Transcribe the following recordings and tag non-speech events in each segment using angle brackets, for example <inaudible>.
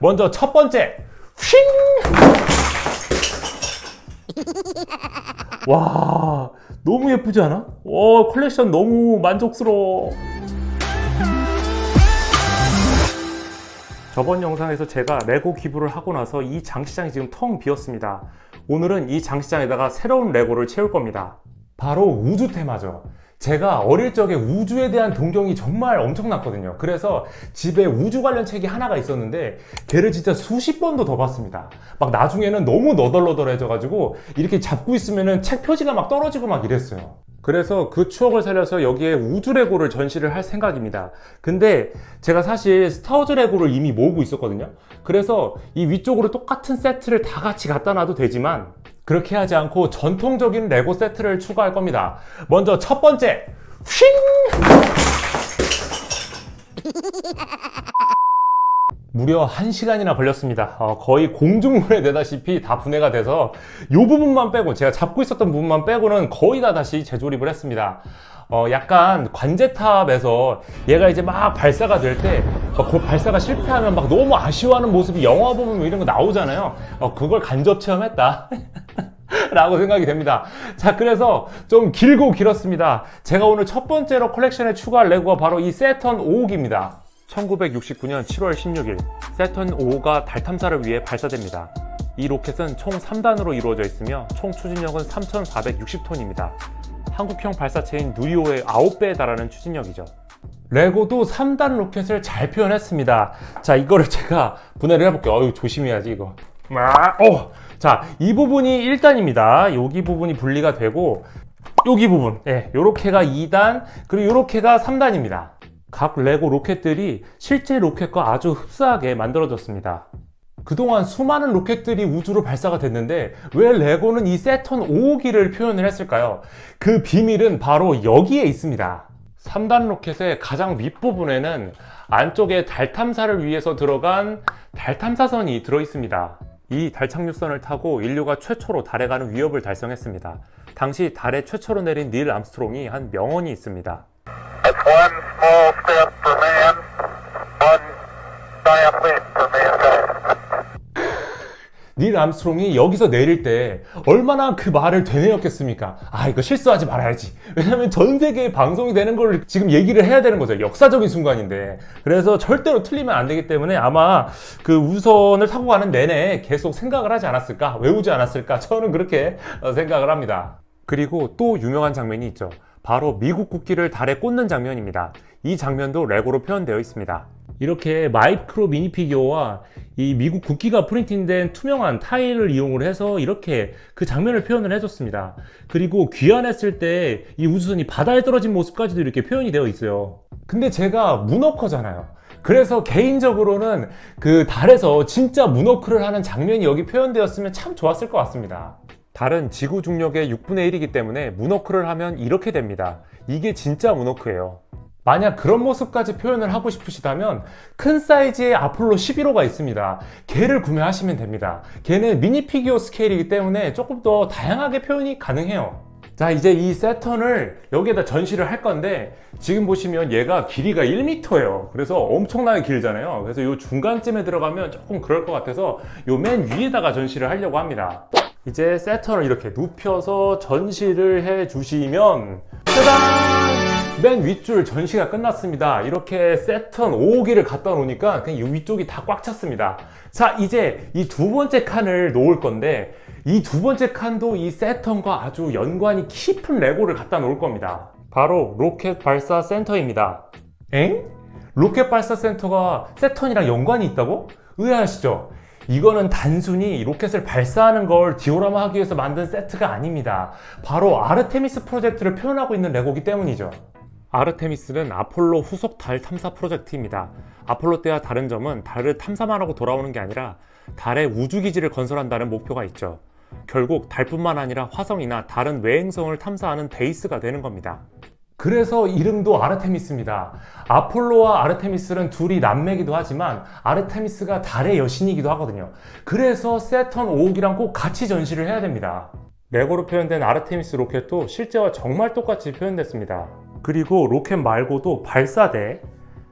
먼저 첫 번째, 휘잉! 와, 너무 예쁘지 않아? 와, 컬렉션 너무 만족스러워. 저번 영상에서 제가 레고 기부를 하고 나서 이 장시장이 지금 텅 비었습니다. 오늘은 이 장시장에다가 새로운 레고를 채울 겁니다. 바로 우주 테마죠. 제가 어릴 적에 우주에 대한 동경이 정말 엄청났거든요. 그래서 집에 우주 관련 책이 하나가 있었는데 걔를 진짜 수십 번도 더 봤습니다. 막 나중에는 너무 너덜너덜해져가지고 이렇게 잡고 있으면은 책 표지가 막 떨어지고 막 이랬어요. 그래서 그 추억을 살려서 여기에 우주 레고를 전시를 할 생각입니다. 근데 제가 사실 스타워즈 레고를 이미 모으고 있었거든요. 그래서 이 위쪽으로 똑같은 세트를 다 같이 갖다 놔도 되지만 그렇게 하지 않고 전통적인 레고 세트를 추가할 겁니다. 먼저 첫 번째, 휘잉! 무려 1시간이나 걸렸습니다. 어, 거의 공중물에 내다시피 다 분해가 돼서 이 부분만 빼고 제가 잡고 있었던 부분만 빼고는 거의 다 다시 재조립을 했습니다. 어, 약간 관제탑에서 얘가 이제 막 발사가 될 때, 막그 발사가 실패하면 막 너무 아쉬워하는 모습이 영화 보면 뭐 이런 거 나오잖아요. 어, 그걸 간접 체험했다. <laughs> 라고 생각이 됩니다. 자, 그래서 좀 길고 길었습니다. 제가 오늘 첫 번째로 컬렉션에 추가할 레고가 바로 이 세턴 5호기입니다. 1969년 7월 16일, 세턴 5호가 달 탐사를 위해 발사됩니다. 이 로켓은 총 3단으로 이루어져 있으며 총 추진력은 3,460톤입니다. 한국형 발사체인 누리호의 9배에 달하는 추진력이죠. 레고도 3단 로켓을 잘 표현했습니다. 자, 이거를 제가 분해를 해볼게요. 어유 조심해야지, 이거. 막, 어! 자, 이 부분이 1단입니다. 여기 부분이 분리가 되고, 여기 부분, 예, 요렇게가 2단, 그리고 요렇게가 3단입니다. 각 레고 로켓들이 실제 로켓과 아주 흡사하게 만들어졌습니다. 그동안 수많은 로켓들이 우주로 발사가 됐는데 왜 레고는 이 세턴 5호기를 표현을 했을까요? 그 비밀은 바로 여기에 있습니다. 3단 로켓의 가장 윗부분에는 안쪽에 달 탐사를 위해서 들어간 달 탐사선이 들어 있습니다. 이 달 착륙선을 타고 인류가 최초로 달에 가는 위협을 달성했습니다. 당시 달에 최초로 내린 닐 암스트롱이 한 명언이 있습니다. 닐 암스트롱이 여기서 내릴 때 얼마나 그 말을 되뇌었겠습니까? 아, 이거 실수하지 말아야지. 왜냐면 전 세계에 방송이 되는 걸 지금 얘기를 해야 되는 거죠. 역사적인 순간인데. 그래서 절대로 틀리면 안 되기 때문에 아마 그 우선을 타고 가는 내내 계속 생각을 하지 않았을까? 외우지 않았을까? 저는 그렇게 어, 생각을 합니다. 그리고 또 유명한 장면이 있죠. 바로 미국 국기를 달에 꽂는 장면입니다. 이 장면도 레고로 표현되어 있습니다. 이렇게 마이크로 미니 피규어와 이 미국 국기가 프린팅된 투명한 타일을 이용을 해서 이렇게 그 장면을 표현을 해줬습니다. 그리고 귀환했을 때 이 우주선이 바다에 떨어진 모습까지도 이렇게 표현이 되어 있어요. 근데 제가 문어커잖아요. 그래서 개인적으로는 그 달에서 진짜 문어크를 하는 장면이 여기 표현되었으면 참 좋았을 것 같습니다. 달은 지구 중력의 6분의 1이기 때문에 문어크를 하면 이렇게 됩니다. 이게 진짜 문어크예요. 만약 그런 모습까지 표현을 하고 싶으시다면 큰 사이즈의 아폴로 11호가 있습니다. 걔를 구매하시면 됩니다. 걔는 미니 피규어 스케일이기 때문에 조금 더 다양하게 표현이 가능해요. 자, 이제 이 세턴을 여기에다 전시를 할 건데 지금 보시면 얘가 길이가 1m예요. 그래서 엄청나게 길잖아요. 그래서 이 중간쯤에 들어가면 조금 그럴 것 같아서 이맨 위에다가 전시를 하려고 합니다. 이제 세턴을 이렇게 눕혀서 전시를 해 주시면 짜잔! 맨 윗줄 전시가 끝났습니다. 이렇게 세턴 5호기를 갖다 놓으니까 그냥 이 위쪽이 다 꽉 찼습니다. 자, 이제 이 두 번째 칸을 놓을 건데 이 두 번째 칸도 이 세턴과 아주 연관이 깊은 레고를 갖다 놓을 겁니다. 바로 로켓 발사 센터입니다. 엥? 로켓 발사 센터가 세턴이랑 연관이 있다고? 의아하시죠? 이거는 단순히 로켓을 발사하는 걸 디오라마 하기 위해서 만든 세트가 아닙니다. 바로 아르테미스 프로젝트를 표현하고 있는 레고기 때문이죠. 아르테미스는 아폴로 후속 달 탐사 프로젝트입니다. 아폴로 때와 다른 점은 달을 탐사만 하고 돌아오는 게 아니라 달에 우주기지를 건설한다는 목표가 있죠. 결국 달뿐만 아니라 화성이나 다른 외행성을 탐사하는 베이스가 되는 겁니다. 그래서 이름도 아르테미스입니다. 아폴로와 아르테미스는 둘이 남매기도 하지만 아르테미스가 달의 여신이기도 하거든요. 그래서 세턴 5호기랑 꼭 같이 전시를 해야 됩니다. 레고로 표현된 아르테미스 로켓도 실제와 정말 똑같이 표현됐습니다. 그리고 로켓 말고도 발사대,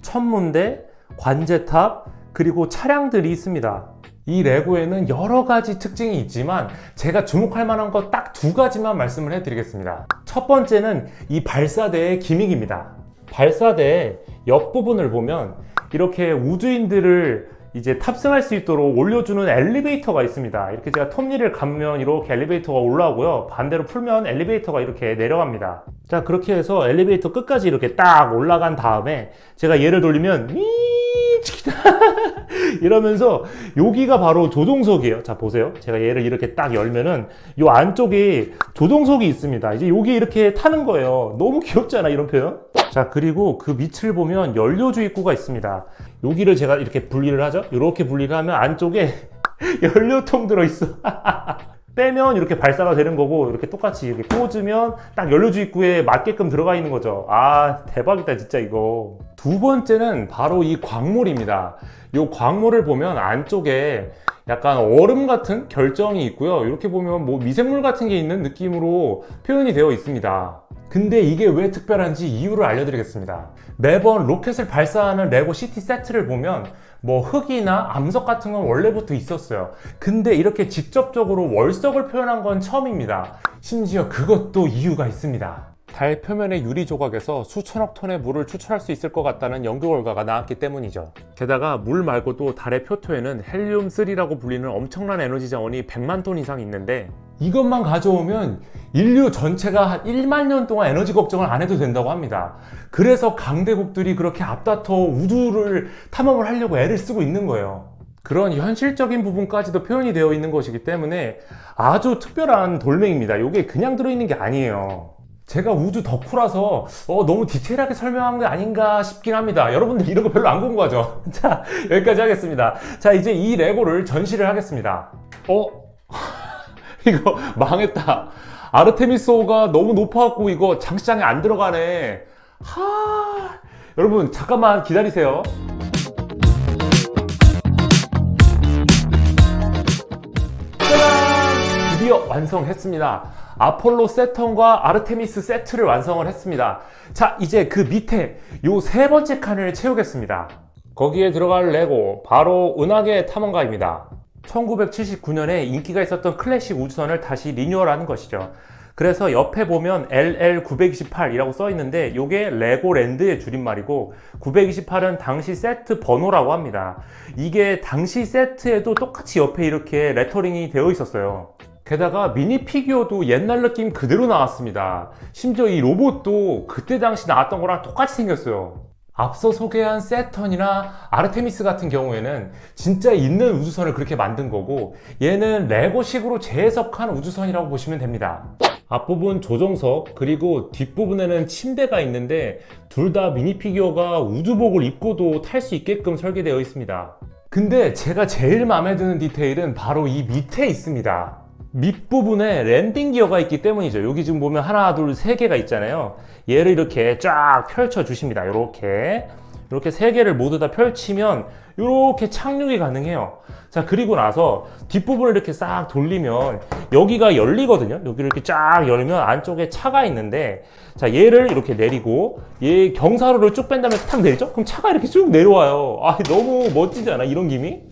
천문대, 관제탑, 그리고 차량들이 있습니다. 이 레고에는 여러 가지 특징이 있지만 제가 주목할 만한 것 딱 두 가지만 말씀을 해드리겠습니다. 첫 번째는 이 발사대의 기믹입니다. 발사대 옆부분을 보면 이렇게 우주인들을 이제 탑승할 수 있도록 올려주는 엘리베이터가 있습니다. 이렇게 제가 톱니를 감으면 이렇게 엘리베이터가 올라오고요. 반대로 풀면 엘리베이터가 이렇게 내려갑니다. 자, 그렇게 해서 엘리베이터 끝까지 이렇게 딱 올라간 다음에 제가 얘를 돌리면 미치기다 <laughs> <laughs> 이러면서 여기가 바로 조종석이에요. 자, 보세요. 제가 얘를 이렇게 딱 열면은 요 안쪽에 조종석이 있습니다. 이제 여기 이렇게 타는 거예요. 너무 귀엽잖아, 이런 표현. 자, 그리고 그 밑을 보면 연료주 입구가 있습니다. 여기를 제가 이렇게 분리를 하죠. 이렇게 분리를 하면 안쪽에 <laughs> 연료통 들어있어. <laughs> 빼면 이렇게 발사가 되는 거고 이렇게 똑같이 이렇게 꽂으면 딱 연료주 입구에 맞게끔 들어가 있는 거죠. 아 대박이다 진짜 이거. 두 번째는 바로 이 광물입니다. 이 광물을 보면 안쪽에 약간 얼음 같은 결정이 있고요. 이렇게 보면 뭐 미생물 같은 게 있는 느낌으로 표현이 되어 있습니다. 근데 이게 왜 특별한지 이유를 알려드리겠습니다. 매번 로켓을 발사하는 레고 시티 세트를 보면 뭐 흙이나 암석 같은 건 원래부터 있었어요. 근데 이렇게 직접적으로 월석을 표현한 건 처음입니다. 심지어 그것도 이유가 있습니다. 달 표면의 유리 조각에서 수천억 톤의 물을 추출할 수 있을 것 같다는 연구 결과가 나왔기 때문이죠. 게다가 물 말고도 달의 표토에는 헬륨3라고 불리는 엄청난 에너지 자원이 100만 톤 이상 있는데 이것만 가져오면 인류 전체가 한 1만 년 동안 에너지 걱정을 안 해도 된다고 합니다. 그래서 강대국들이 그렇게 앞다퉈 우주를 탐험을 하려고 애를 쓰고 있는 거예요. 그런 현실적인 부분까지도 표현이 되어 있는 것이기 때문에 아주 특별한 돌멩입니다. 이게 그냥 들어있는 게 아니에요. 제가 우주 덕후라서 어, 너무 디테일하게 설명한 게 아닌가 싶긴 합니다. 여러분들 이런 거 별로 안 궁금하죠? <laughs> 자, 여기까지 하겠습니다. 자, 이제 이 레고를 전시를 하겠습니다. 어? <laughs> 이거 망했다. 아르테미스호가 너무 높아갖고 이거 장시장에 안 들어가네. 하. 여러분, 잠깐만 기다리세요. 짜잔! 드디어 완성했습니다. 아폴로 세턴과 아르테미스 세트를 완성을 했습니다. 자, 이제 그 밑에 요 세 번째 칸을 채우겠습니다. 거기에 들어갈 레고, 바로 은하계 탐험가입니다. 1979년에 인기가 있었던 클래식 우주선을 다시 리뉴얼하는 것이죠. 그래서 옆에 보면 LL928이라고 써 있는데 이게 레고랜드의 줄임말이고 928은 당시 세트 번호라고 합니다. 이게 당시 세트에도 똑같이 옆에 이렇게 레터링이 되어 있었어요. 게다가 미니 피규어도 옛날 느낌 그대로 나왔습니다. 심지어 이 로봇도 그때 당시 나왔던 거랑 똑같이 생겼어요. 앞서 소개한 세턴이나 아르테미스 같은 경우에는 진짜 있는 우주선을 그렇게 만든 거고 얘는 레고식으로 재해석한 우주선이라고 보시면 됩니다. 앞부분 조종석 그리고 뒷부분에는 침대가 있는데 둘 다 미니 피규어가 우주복을 입고도 탈 수 있게끔 설계되어 있습니다. 근데 제가 제일 마음에 드는 디테일은 바로 이 밑에 있습니다. 밑부분에 랜딩 기어가 있기 때문이죠. 여기 지금 보면 하나, 둘, 세 개가 있잖아요. 얘를 이렇게 쫙 펼쳐 주십니다. 이렇게. 이렇게 세 개를 모두 다 펼치면 이렇게 착륙이 가능해요. 자, 그리고 나서 뒷부분을 이렇게 싹 돌리면 여기가 열리거든요. 여기를 이렇게 쫙 열면 안쪽에 차가 있는데 자, 얘를 이렇게 내리고 얘 경사로를 쭉 뺀 다음에 탁 내리죠? 그럼 차가 이렇게 쭉 내려와요. 아, 너무 멋지지 않아? 이런 기미?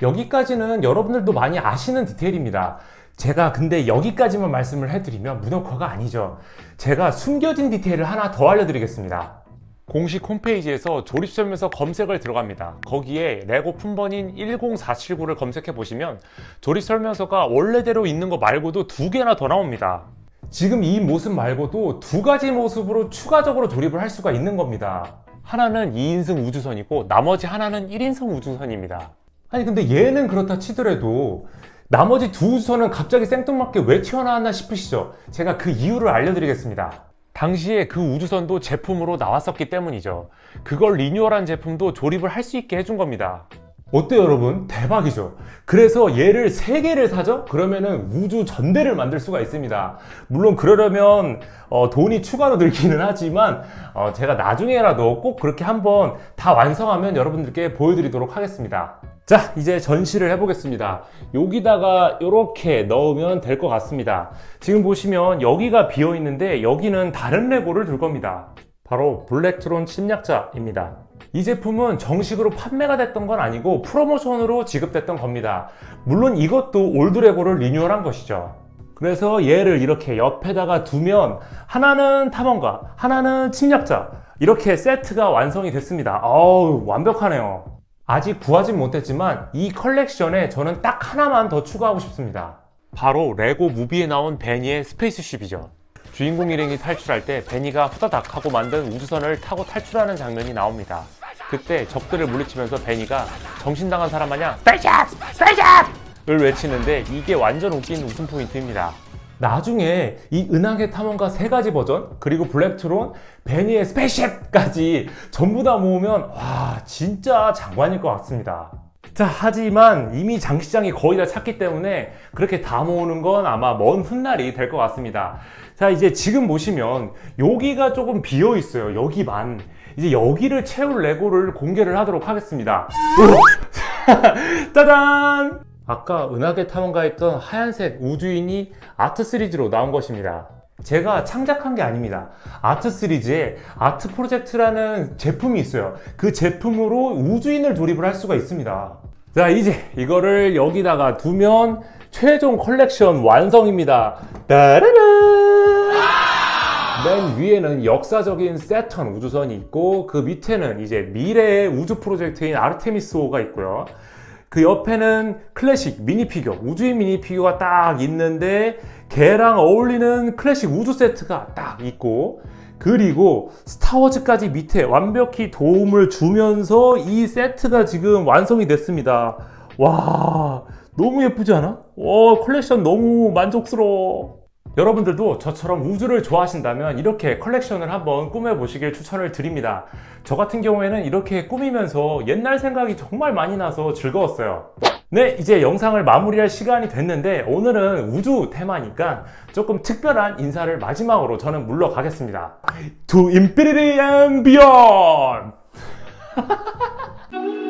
여기까지는 여러분들도 많이 아시는 디테일입니다. 제가 근데 여기까지만 말씀을 해드리면 문어커가 아니죠. 제가 숨겨진 디테일을 하나 더 알려드리겠습니다. 공식 홈페이지에서 조립 설명서 검색을 들어갑니다. 거기에 레고 품번인 10479를 검색해 보시면 조립 설명서가 원래대로 있는 거 말고도 두 개나 더 나옵니다. 지금 이 모습 말고도 두 가지 모습으로 추가적으로 조립을 할 수가 있는 겁니다. 하나는 2인승 우주선이고 나머지 하나는 1인승 우주선입니다. 아니 근데 얘는 그렇다 치더라도 나머지 두 우주선은 갑자기 생뚱맞게 왜 튀어나왔나 싶으시죠? 제가 그 이유를 알려드리겠습니다. 당시에 그 우주선도 제품으로 나왔었기 때문이죠. 그걸 리뉴얼한 제품도 조립을 할 수 있게 해준 겁니다. 어때요, 여러분? 대박이죠? 그래서 얘를 3개를 사죠? 그러면은 우주 전대를 만들 수가 있습니다. 물론 그러려면 어, 돈이 추가로 들기는 하지만 어, 제가 나중에라도 꼭 그렇게 한번 다 완성하면 여러분들께 보여드리도록 하겠습니다. 자, 이제 전시를 해보겠습니다. 여기다가 이렇게 넣으면 될 것 같습니다. 지금 보시면 여기가 비어 있는데 여기는 다른 레고를 둘 겁니다. 바로 블랙트론 침략자입니다. 이 제품은 정식으로 판매가 됐던 건 아니고 프로모션으로 지급됐던 겁니다. 물론 이것도 올드 레고를 리뉴얼한 것이죠. 그래서 얘를 이렇게 옆에다가 두면 하나는 탐험가, 하나는 침략자 이렇게 세트가 완성이 됐습니다. 어우 완벽하네요. 아직 구하진 못했지만 이 컬렉션에 저는 딱 하나만 더 추가하고 싶습니다. 바로 레고 무비에 나온 베니의 스페이스쉽이죠. 주인공 일행이 탈출할 때 베니가 후다닥 하고 만든 우주선을 타고 탈출하는 장면이 나옵니다. 그때 적들을 물리치면서 베니가 정신당한 사람 마냥 스페이스쉽! 스페이스쉽!을 외치는데 이게 완전 웃긴 웃음 포인트입니다. 나중에 이 은하계 탐험가 세 가지 버전 그리고 블랙트론, 베니의 스페이스쉽까지 전부 다 모으면 와 진짜 장관일 것 같습니다. 자 하지만 이미 장시장이 거의 다 찼기 때문에 그렇게 다 모으는 건 아마 먼 훗날이 될 것 같습니다. 자 이제 지금 보시면 여기가 조금 비어 있어요. 여기만 이제 여기를 채울 레고를 공개를 하도록 하겠습니다. <laughs> 짜잔! 아까 은하계 탐험가에 있던 하얀색 우주인이 아트 시리즈로 나온 것입니다. 제가 창작한 게 아닙니다. 아트 시리즈에 아트 프로젝트라는 제품이 있어요. 그 제품으로 우주인을 조립을 할 수가 있습니다. 자, 이제 이거를 여기다가 두면 최종 컬렉션 완성입니다. 따라란! 맨 위에는 역사적인 세턴 우주선이 있고 그 밑에는 이제 미래의 우주 프로젝트인 아르테미스호가 있고요. 그 옆에는 클래식 미니피규어, 우주인 미니피규어가 딱 있는데 걔랑 어울리는 클래식 우주 세트가 딱 있고 그리고 스타워즈까지 밑에 완벽히 도움을 주면서 이 세트가 지금 완성이 됐습니다. 와, 너무 예쁘지 않아? 와, 컬렉션 너무 만족스러워. 여러분들도 저처럼 우주를 좋아하신다면 이렇게 컬렉션을 한번 꾸며보시길 추천을 드립니다. 저 같은 경우에는 이렇게 꾸미면서 옛날 생각이 정말 많이 나서 즐거웠어요. 네, 이제 영상을 마무리할 시간이 됐는데 오늘은 우주 테마니까 조금 특별한 인사를 마지막으로 저는 물러가겠습니다. To Infinity and Beyond! <laughs>